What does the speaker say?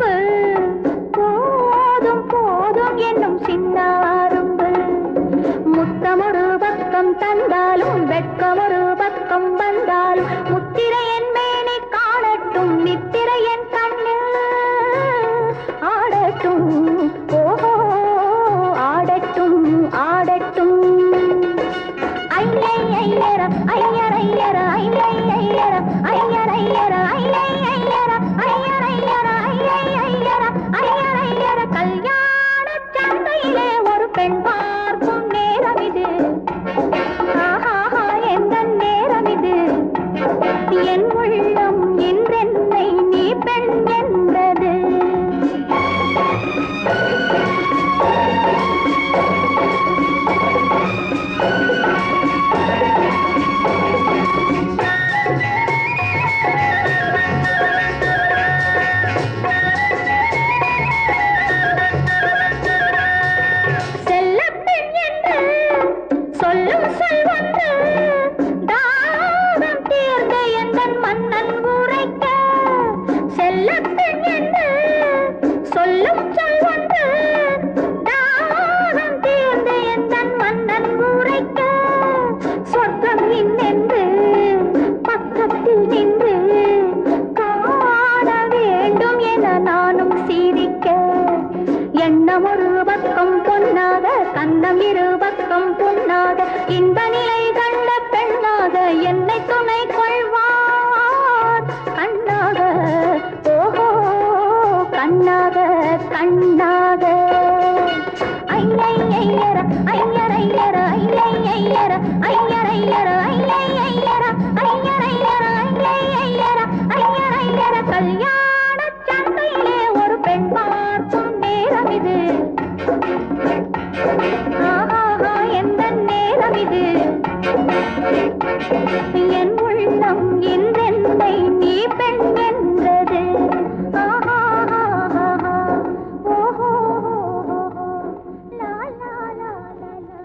தித்திப்பு போதும் போதும் என்னும் சின்ன அரும்பு. பக்கம் தந்தாலும் வெட்கமொரு பக்கம் வந்தாலும் இரு பக்கம் பொன்னாக இன்ப நிலை கண்ட பெண்ணாக என்னை துணை கொள்வார். கண்ணாக ஓஹோ கண்ணாக கண்ணாக. ஐயர் ஐயர் ஐயர் ஐயர் ஐயர் ஐயர் ஐயர் ஐயர் ஐயர் ஐயர் ஐயர் ஐயர் ஐயர் ஐயர் दे।